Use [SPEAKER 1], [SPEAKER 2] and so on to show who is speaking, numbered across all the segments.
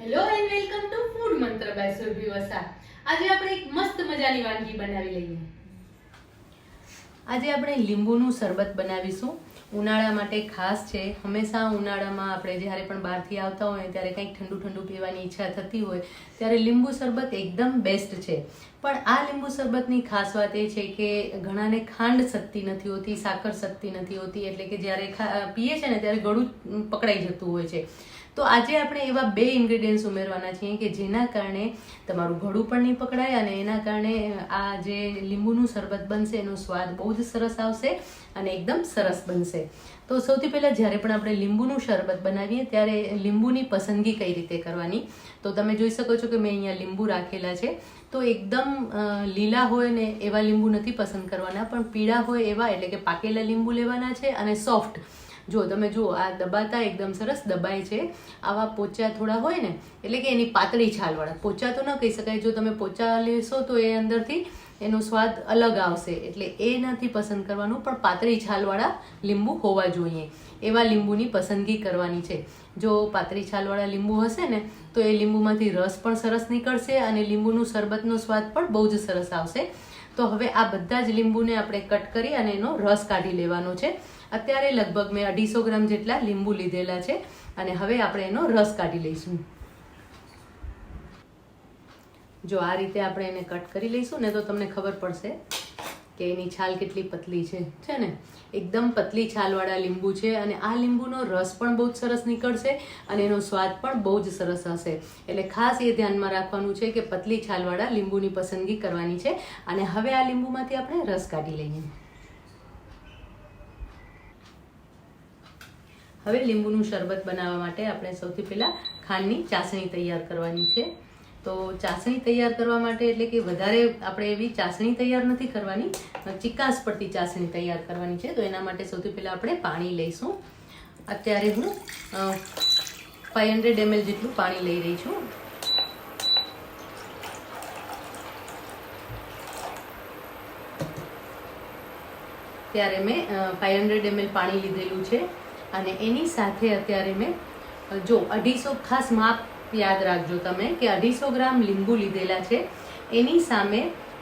[SPEAKER 1] Hello and welcome to food Mantra by Surabhi Vasa આજે આપણે એક મસ્ત મજાની વાનગી બનાવી લઈએ. આજે આપણે લીંબુનું શરબત બનાવીશું. ઉનાળા માટે ખાસ છે. હંમેશા ઉનાળામાં આપણે જ્યારે પણ બહારથી આવતા હોય, ત્યારે કંઈક ઠંડુ ઠંડુ પીવાની ઈચ્છા થતી હોય, ત્યારે લીંબુ શરબત એકદમ બેસ્ટ છે. પણ આ લીંબુ શરબતની ખાસ વાત એ છે કે ઘણાને ખાંડ શક્તિ નથી હોતી, સાકર શક્તિ નથી હોતી, એટલે કે જ્યારે પીએ છે ને ત્યારે ગળું પકડાઈ જતું હોય છે. તો આજે આપણે એવા બે ઇન્ગ્રીડિયન્ટ્સ ઉમેરવાના છીએ કે જેના કારણે તમારું ઘડું પણ નહીં પકડાય અને એના કારણે આ જે લીંબુનું શરબત બનશે, એનો સ્વાદ બહુ જ સરસ આવશે અને એકદમ સરસ બનશે. તો સૌથી પહેલાં જ્યારે પણ આપણે લીંબુનું શરબત બનાવીએ, ત્યારે લીંબુની પસંદગી કઈ રીતે કરવાની? તો તમે જોઈ શકો છો કે મેં અહીંયા લીંબુ રાખેલા છે. તો એકદમ લીલા હોય ને એવા લીંબુ નથી પસંદ કરવાના, પણ પીળા હોય એવા એટલે કે પાકેલા લીંબુ લેવાના છે અને સોફ્ટ. જો તમે જુઓ, આ દબાતા એકદમ સરસ દબાય છે. આવા પોચા થોડા હોય ને, એટલે કે એની પાતળી છાલવાળા. પોચા તો ન કહી શકાય. જો તમે પોચા લેશો તો એ અંદરથી એનો સ્વાદ અલગ આવશે. એટલે એ નથી પસંદ કરવાનું, પણ પાતળી છાલવાળા લીંબુ હોવા જોઈએ. એવા લીંબુની પસંદગી કરવાની છે. જો પાતળી છાલવાળા લીંબુ હશે ને, તો એ લીંબુમાંથી રસ પણ સરસ નીકળશે અને લીંબુનું શરબતનો સ્વાદ પણ બહુ જ સરસ આવશે. તો હવે આ બધા જ લીંબુને આપણે કટ કરી અને એનો રસ કાઢી લેવાનો છે. અત્યારે લગભગ મેં અઢીસો ગ્રામ જેટલા લીંબુ લીધેલા છે અને હવે આપણે એનો રસ કાઢી લઈશું. જો આ રીતે આપણે એને કટ કરી લઈશું ને તો તમને ખબર પડશે. કે એની છાલ કેટલી પતલી છે છે ને? એકદમ પતલી છાલવાળા લીંબુ છે અને આ લીંબુનો રસ પણ બહુ જ સરસ નીકળશે અને એનો સ્વાદ પણ બહુ જ સરસ હશે. એટલે ખાસ એ ધ્યાનમાં રાખવાનું છે કે પતલી છાલવાળા લીંબુની પસંદગી કરવાની છે અને હવે આ લીંબુમાંથી આપણે રસ કાઢી લઈએ. હવે લીંબુનું શરબત બનાવવા માટે આપણે સૌથી પહેલાં ખાંડની ચાસણી તૈયાર કરવાની છે. તો ચાસણી તૈયાર કરવા માટે એટલે કે વધારે આપણે એવી ચાસણી તૈયાર નથી કરવાની ચિકાસ પડતી ચાસણી તૈયાર કરવાની છે. તો એના માટે સૌથી પહેલાં આપણે પાણી લઈશું. અત્યારે હું ફાઈવ હંડ્રેડ એમએલ જેટલું પાણી લઈ રહી છું. ત્યારે મેં ફાઈવ હંડ્રેડ એમએલ પાણી લીધેલું છે. અને એની સાથે અત્યારે મેં જો અઢીસો ખાસ માપ યાદ રાખજો તમે કે અઢીસો ગ્રામ લીંબુ લીધેલા છે. એની સામે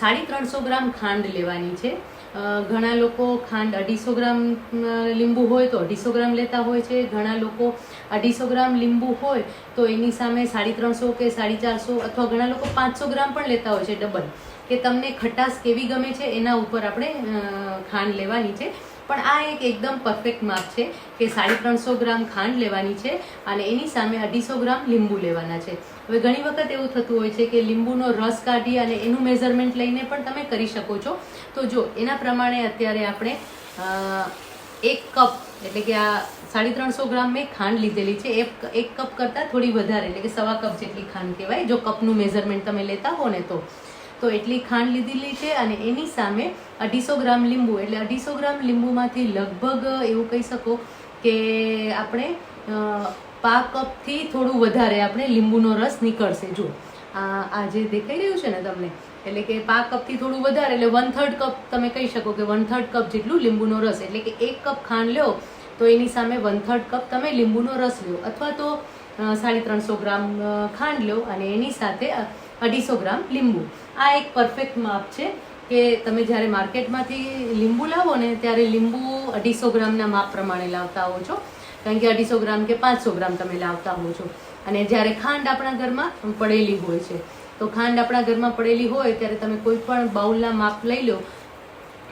[SPEAKER 1] સાડી ત્રણસો ગ્રામ ખાંડ લેવાની છે. ઘણા લોકો ખાંડ અઢીસો ગ્રામ લીંબુ હોય તો અઢીસો ગ્રામ લેતા હોય છે. ઘણા લોકો અઢીસો ગ્રામ લીંબુ હોય તો એની સામે સાડી ત્રણસો કે સાડી ચારસો અથવા ઘણા લોકો પાંચસો ગ્રામ પણ લેતા હોય છે ડબલ. કે તમને ખટાશ કેવી ગમે છે એના ઉપર આપણે ખાંડ લેવાની છે. પણ આ એક એકદમ પરફેક્ટ માપ છે કે સાડી ત્રણસો ગ્રામ ખાંડ લેવાની છે અને એની સામે અઢીસો ગ્રામ લીંબુ લેવાના છે. હવે ઘણી વખત એવું થતું હોય છે કે લીંબુનો રસ કાઢી અને એનું મેઝરમેન્ટ લઈને પણ તમે કરી શકો છો. તો જો, એના પ્રમાણે અત્યારે આપણે એક કપ, એટલે કે આ સાડી ત્રણસો ગ્રામ મેં ખાંડ લીધેલી છે. એક એક કપ કરતાં થોડી વધારે, એટલે કે સવા કપ જેટલી ખાંડ કહેવાય, જો કપનું મેઝરમેન્ટ તમે લેતા હો ને તો. તો એટલી ખાંડ લીધેલી છે અને એની સામે અઢીસો ગ્રામ લીંબુ, એટલે અઢીસો ગ્રામ લીંબુમાંથી લગભગ એવું કહી શકો કે આપણે પા કપથી થોડું વધારે આપણે લીંબુનો રસ નીકળશે. જો આ જે દેખાઈ રહ્યું છે ને તમને, એટલે કે પા કપથી થોડું વધારે, એટલે વન થર્ડ કપ તમે કહી શકો કે વન થર્ડ કપ જેટલું લીંબુનો રસ, એટલે કે એક કપ ખાંડ લો, તો એની સામે વન થર્ડ કપ તમે લીંબુનો રસ લો. અથવા તો સાડી ત્રણસો ગ્રામ ખાંડ લો અને એની સાથે અઢીસો ગ્રામ લીંબુ. આ એક પરફેક્ટ માપ છે કે તમે જ્યારે માર્કેટમાંથી લીંબુ લાવો ને ત્યારે લીંબુ અઢીસો ગ્રામના માપ પ્રમાણે લાવતા હો છો. કારણ કે અઢીસો ગ્રામ કે પાંચસો ગ્રામ તમે લાવતા હો છો. અને જ્યારે ખાંડ આપણા ઘરમાં પડેલી હોય છે. તો ખાંડ આપણા ઘરમાં પડેલી હોય ત્યારે તમે કોઈ પણ બાઉલના માપ લઈ લો.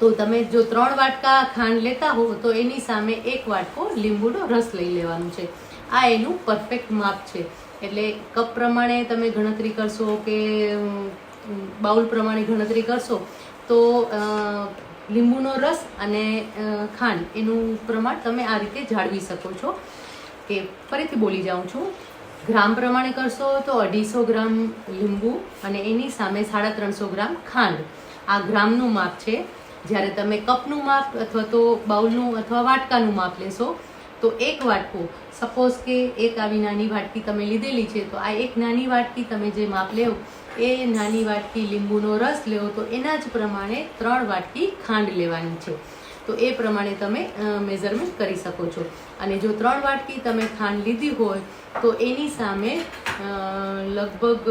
[SPEAKER 1] તો તમે જો ત્રણ વાટકા ખાંડ લેતા હો તો એની સામે એક વાટકો લીંબુનો રસ લઈ લેવાનું છે. આ એનું પરફેક્ટ માપ છે. એટલે કપ પ્રમાણે તમે ગણતરી કરશો કે બાઉલ પ્રમાણે ગણતરી કરશો, તો લીંબુનો રસ અને ખાંડ એનું પ્રમાણ તમે આ રીતે જાળવી શકો છો. કે ફરીથી બોલી જાઉં છું. ગ્રામ પ્રમાણે કરશો તો અઢીસો ગ્રામ લીંબુ અને એની સામે સાડા ત્રણસો ગ્રામ ખાંડ. આ ગ્રામનું માપ છે. જ્યારે તમે કપનું માપ અથવા તો બાઉલનું અથવા વાટકાનું માપ લેશો તો એક વાટકો. સપોઝ કે એક આવી નાની વાટકી તમે લીધેલી છે, તો આ એક નાની વાટકી તમે જે માપ લેવો એ નાની વાટકી લીંબુનો રસ લેવો તો એના જ પ્રમાણે ત્રણ વાટકી ખાંડ લેવાની છે. તો એ પ્રમાણે તમે મેઝરમેન્ટ કરી શકો છો. અને જો ત્રણ વાટકી તમે ખાંડ લીધી હોય, તો એની સામે લગભગ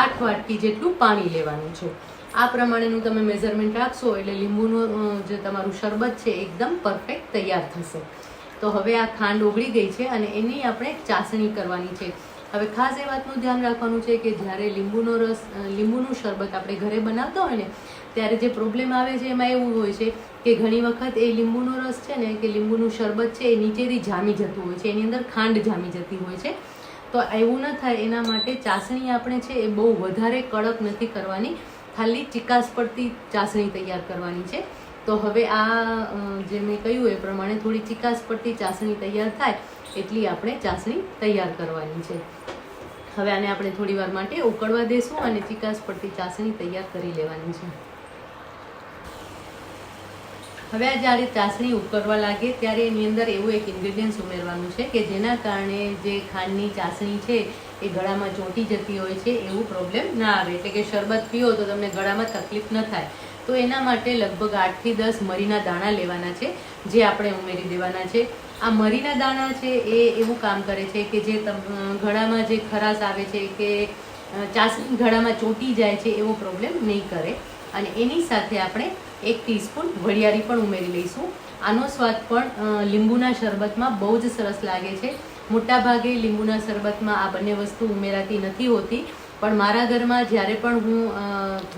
[SPEAKER 1] આઠ વાટકી જેટલું પાણી લેવાનું છે. આ પ્રમાણેનું તમે મેઝરમેન્ટ રાખશો એટલે લીંબુનું જે તમારું શરબત છે, એકદમ પરફેક્ટ તૈયાર થશે. તો હવે આ ખાંડ ઓગળી ગઈ છે અને એની આપણે ચાસણી કરવાની છે. હવે ખાસ એ વાતનું ધ્યાન રાખવાનું છે કે જ્યારે લીંબુનો રસ લીંબુનું શરબત આપણે ઘરે બનાવતા હોય ને, ત્યારે જે પ્રોબ્લેમ આવે છે એમાં એવું હોય છે કે ઘણી વખત એ લીંબુનો રસ છે ને, કે લીંબુનું શરબત છે એ નીચેથી જામી જતું હોય છે, એની અંદર ખાંડ જામી જતી હોય છે. તો એવું ન થાય, એના માટે ચાસણી આપણે છે એ બહુ વધારે કડક નથી કરવાની. ખાલી ચિકાસ પડતી ચાસણી તૈયાર કરવાની છે. તો હવે આ જે મેં કહ્યું એ પ્રમાણે થોડી ચિકાસ પડતી ચાસણી તૈયાર થાય એટલી આપણે ચાસણી તૈયાર કરવાની છે. હવે આને આપણે થોડી વાર માટે ઉકળવા દેશું અને ચિકાસ પડતી ચાસણી તૈયાર કરી લેવાની છે. હવે આ જ્યારે ચાસણી ઉકળવા લાગે ત્યારે એની અંદર એવું એક ઇન્ગ્રેડિયન્ટ્સ ઉમેરવાનું છે કે જેના કારણે જે ખાંડની ચાસણી છે એ ગળામાં ચોંટી જતી હોય છે, એવું પ્રોબ્લેમ ના આવે. એટલે કે શરબત પીઓ તો તમને ગળામાં તકલીફ ન થાય. તો એના માટે લગભગ આઠથી દસ મરીના દાણા લેવાના છે, જે આપણે ઉમેરી દેવાના છે. આ મરીના દાણા છે એ એવું કામ કરે છે કે જે ગળામાં જે ખરાશ આવે છે કે ચાસણી ગળામાં ચોંટી જાય છે એવો પ્રોબ્લેમ નહીં કરે. અને એની સાથે આપણે એક ટીસ્પૂન વરિયાળી પણ ઉમેરી લઈશું. આનો સ્વાદ પણ લીંબુના શરબતમાં બહુ જ સરસ લાગે છે. મોટાભાગે લીંબુના શરબતમાં આ બંને વસ્તુ ઉમેરાતી નથી હોતી. પણ મારા ઘરમાં જ્યારે પણ હું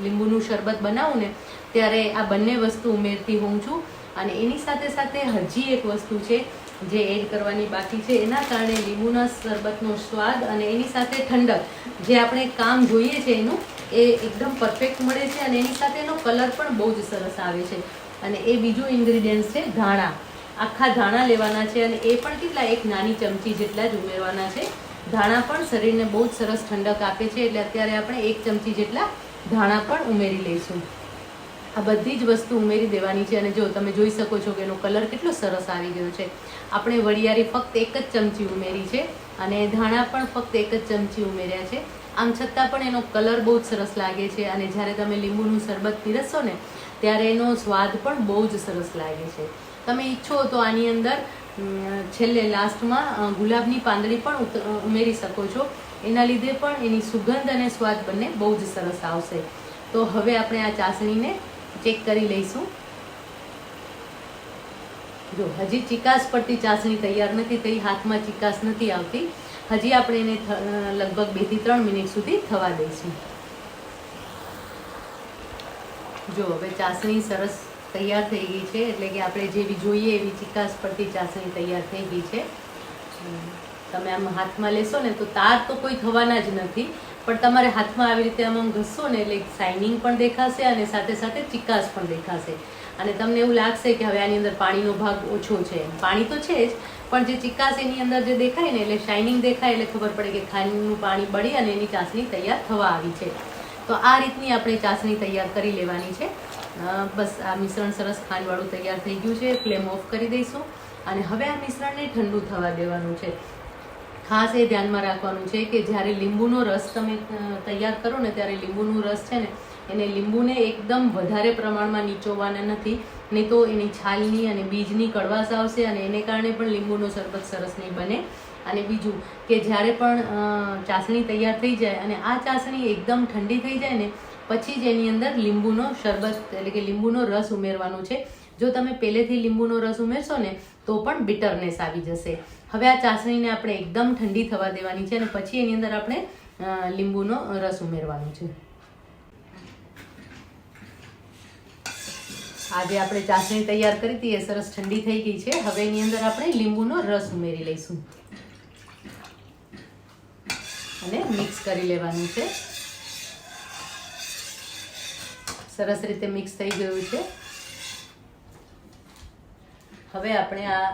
[SPEAKER 1] લીંબુનું શરબત બનાવું ને ત્યારે આ બંને વસ્તુ ઉમેરતી હોઉં છું. અને એની સાથે સાથે હજી એક વસ્તુ છે જે એડ કરવાની બાકી છે. એના કારણે લીંબુના શરબતનો સ્વાદ અને એની સાથે ઠંડક જે આપણે કામ જોઈએ છે એનું, એ એકદમ પરફેક્ટ મળે છે અને એની સાથે એનો કલર પણ બહુ જ સરસ આવે છે. અને એ બીજું ઇન્ગ્રીડિયન્ટ છે ધાણા. આખા ધાણા લેવાના છે અને એ પણ કેટલા એક નાની ચમચી જેટલા જ ઉમેરવાના છે. ધાણા પણ શરીરને બહુ જ સરસ ઠંડક આપે છે એટલે અત્યારે આપણે એક ચમચી જેટલા ધાણા પણ ઉમેરી લઈશું. આ બધી જ વસ્તુ ઉમેરી દેવાની છે અને જો તમે જોઈ શકો છો કે એનો કલર કેટલો સરસ આવી ગયો છે. આપણે વરિયાળી ફક્ત એક જ ચમચી ઉમેરી છે અને ધાણા પણ ફક્ત એક જ ચમચી ઉમેર્યા છે. આમ છતાં પણ એનો કલર બહુ જ સરસ લાગે છે અને જ્યારે તમે લીંબુનું શરબત પીરસશો ને ત્યારે એનો સ્વાદ પણ બહુ જ સરસ લાગે છે. તમે ઈચ્છો તો આની અંદર છેલ્લે લાસ્ટમાં ગુલાબની પાંદડી પણ ઉમેરી શકો છો. એના લીધે પણ એની સુગંધ અને સ્વાદ બંને બહુ જ સરસ આવશે. તો હવે આપણે આ ચાસણીને ચેક કરી લઈશું. જો હજી ચિકાસ પડતી ચાસણી તૈયાર નથી થઈ હાથમાં ચિકાસ નથી આવતી, હજી આપણે એને લગભગ બેથી ત્રણ મિનિટ સુધી થવા દઈશું. જો હવે ચાસણી સરસ તૈયાર થઈ ગઈ છે, એટલે કે આપણે જેવી જોઈએ એવી ચિકાસ પડતી ચાસણી તૈયાર થઈ ગઈ છે. તમે આમ હાથમાં લેશો ને તો તાર તો કોઈ થવાના જ નથી. પણ તમારે હાથમાં આવી રીતે આમ ઘસશો ને એટલે શાઇનિંગ પણ દેખાશે અને સાથે સાથે ચિકાસ પણ દેખાશે. અને તમને એવું લાગશે કે હવે આની અંદર પાણીનો ભાગ ઓછો છે. પાણી તો છે જ, પણ જે ચિકાસ એની અંદર જે દેખાય ને એટલે શાઇનિંગ દેખાય એટલે ખબર પડે કે ખાંડનું પાણી બળી અને એની ચાસણી તૈયાર થવા આવી છે. તો આ રીતની આપણે ચાસણી તૈયાર કરી લેવાની છે. બસ આ મિશ્રણ સરસ ખાંડવાળું તૈયાર થઈ ગયું છે. ફ્લેમ ઓફ કરી દઈશું. અને હવે આ મિશ્રણને ઠંડુ થવા દેવાનું છે. ખાસ એ ધ્યાનમાં રાખવાનું છે કે જ્યારે લીંબુનો રસ તમે તૈયાર કરો ને ત્યારે લીંબુનું રસ છે ને, એને લીંબુને એકદમ વધારે પ્રમાણમાં નીચોવાના નથી, નહીં તો એની છાલની અને બીજની કડવાશ આવશે અને એને કારણે પણ લીંબુનો શરબત સરસ નહીં બને. અને બીજું કે જ્યારે પણ ચાસણી તૈયાર થઈ જાય અને આ ચાસણી એકદમ ઠંડી થઈ જાય ને, પછી જ એની અંદર લીંબુનો શરબત એટલે કે લીંબુનો રસ ઉમેરવાનો છે. જો તમે પહેલેથી લીંબુનો રસ ઉમેરશો ને, તો પણ બિટરનેસ આવી જશે. હવે આ ચાસણીને આપણે એકદમ ઠંડી થવા દેવાની છે અને પછી એની અંદર આપણે લીંબુનો રસ ઉમેરવાનો છે. આજે આપણે ચાસણી તૈયાર કરી હતી, એ સરસ ઠંડી થઈ ગઈ છે. હવે એની અંદર આપણે લીંબુનો રસ ઉમેરી લઈશું. અને મિક્સ કરી લેવાનું છે. સરસ રીતે મિક્સ થઈ ગયું છે. હવે આપણે આ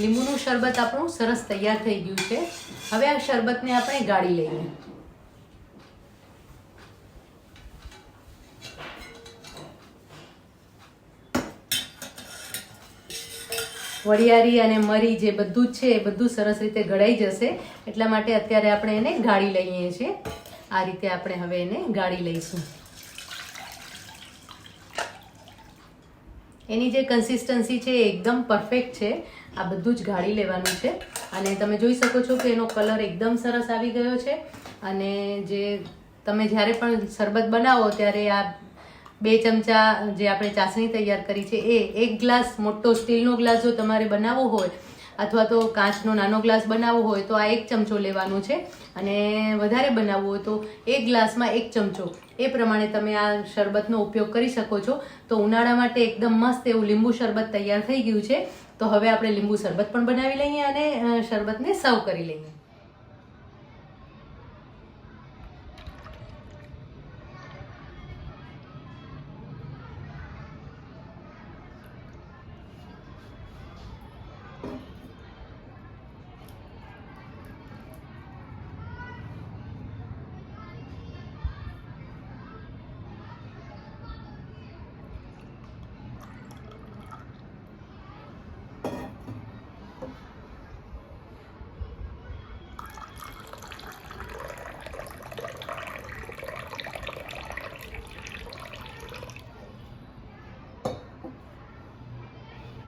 [SPEAKER 1] લીંબુનું શરબત આપણું સરસ તૈયાર થઈ ગયું છે. હવે આ શરબતને આપણે ગાળી લઈએ. વરિયારી અને મરી જે બધું જ છે, એ બધું સરસ રીતે ગળાઈ જશે. એટલા માટે અત્યારે આપણે એને ગાળી લઈએ છીએ. આ રીતે આપણે હવે એને ગાળી લઈશું. એની જે કન્સિસ્ટન્સી છે એકદમ પરફેક્ટ છે. આ બધું જ ગાળી લેવાનું છે. અને તમે જોઈ શકો છો કે એનો કલર એકદમ સરસ આવી ગયો છે. અને જે તમે જ્યારે પણ શરબત બનાવો ત્યારે આ બે ચમચા જે આપણે ચાસણી તૈયાર કરી છે એ એક ગ્લાસ મોટો સ્ટીલનો ગ્લાસ જો તમારે બનાવવો હોય અથવા તો કાચનો નાનો ગ્લાસ બનાવવો હોય તો આ એક ચમચો લેવાનો છે. અને વધારે બનાવવું હોય તો એક ગ્લાસમાં એક ચમચો. એ પ્રમાણે તમે આ શરબતનો ઉપયોગ કરી શકો છો. તો ઉનાળા માટે એકદમ મસ્ત એવું લીંબુ શરબત તૈયાર થઈ ગયું છે. તો હવે આપણે લીંબુ શરબત પણ બનાવી લઈએ અને શરબતને સર્વ કરી લઈએ.